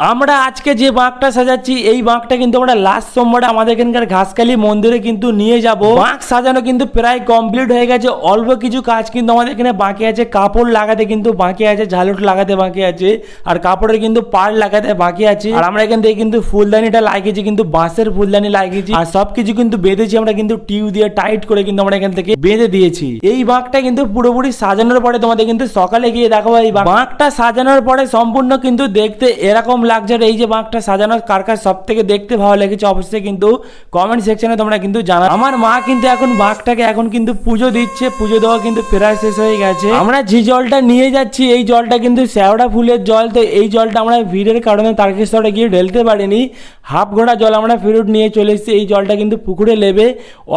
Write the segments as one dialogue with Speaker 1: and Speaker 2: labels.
Speaker 1: আমরা আজকে যে বাঁকটা সাজাচ্ছি, এই বাঁকটা কিন্তু আমরা লাস্ট সোমবারে আমাদের এখানকার ঘাসখালি মন্দিরে কিন্তু নিয়ে যাব। বাঁক সাজানো কিন্তু প্রায় কমপ্লিট হয়ে গেছে। অল্প কিছু কাজ কিন্তু আমাদের এখানে বাকি আছে। কাপড় লাগাতে কিন্তু বাকি আছে, ঝালুট লাগাতে বাকি আছে, আর কাপড়ের কিন্তু পাড় লাগাতে বাকি আছে। আর আমরা এখান থেকে কিন্তু ফুলদানিটা লাগিয়েছি, কিন্তু বাঁশের ফুলদানি লাগিয়েছি। আর সবকিছু কিন্তু বেঁধেছি, আমরা কিন্তু টিউ দিয়ে টাইট করে কিন্তু আমরা এখান থেকে বেঁধে দিয়েছি। এই বাঁকটা কিন্তু পুরোপুরি সাজানোর পরে তোমাদের কিন্তু সকালে গিয়ে দেখাবো এই বাঁক- বাঁকটা সাজানোর পরে সম্পূর্ণ কিন্তু দেখতে এরকম লাগছে এই যে বাঁকটা সাজানো, কার কার সব থেকে দেখতে ভালো লেগেছে অবশ্যই কিন্তু কমেন্ট সেকশনে তোমরা কিন্তু জানা আমার মা কিন্তু এখন বাঁকটাকে এখন কিন্তু পুজো দিচ্ছে, পুজো দেওয়া কিন্তু প্রায় শেষ হয়ে গেছে। আমরা যে জলটা নিয়ে যাচ্ছি, এই জলটা কিন্তু শ্যাওড়া ফুলের জল, তো এই জলটা আমরা ভিড়ের কারণে তারকেশ্বরে গিয়ে ঢেলতে পারিনি। হাফ ঘোড়া জল আমরা ফেরত নিয়ে চলে এসেছি, এই জলটা কিন্তু পুকুরে নেবে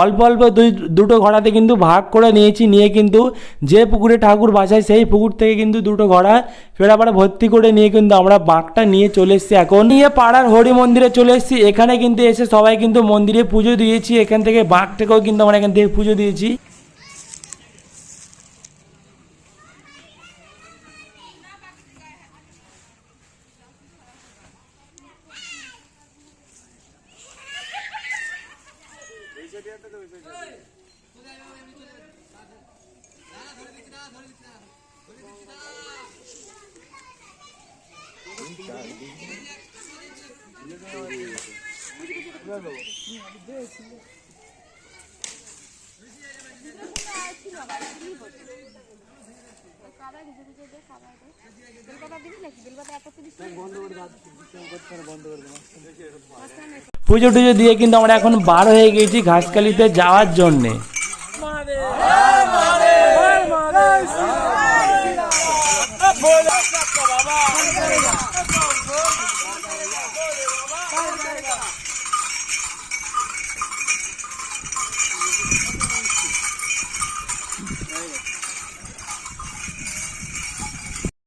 Speaker 1: অল্প অল্প দুই, দুটো ঘোড়াতে কিন্তু ভাগ করে নিয়েছি, নিয়ে কিন্তু যে পুকুরে ঠাকুর বাসায়, সেই পুকুর থেকে কিন্তু দুটো ঘোড়া ফের আবার ভর্তি করে নিয়ে কিন্তু আমরা বাঁকটা নিয়ে চলে এসেছি এখন। নিয়ে পাড়ার হরি মন্দিরে চলে এসেছি। এখানে কিন্তু এসে সবাই কিন্তু মন্দিরে পুজো দিয়েছি। এখান থেকে বাঘ থেকেও কিন্তু আমরা এখান থেকে পুজো দিয়েছি। পুজো টুজো দিয়ে কিন্তু আমরা এখন বার হয়ে গেছি ঘাসকালিতে যাওয়ার জন্যে।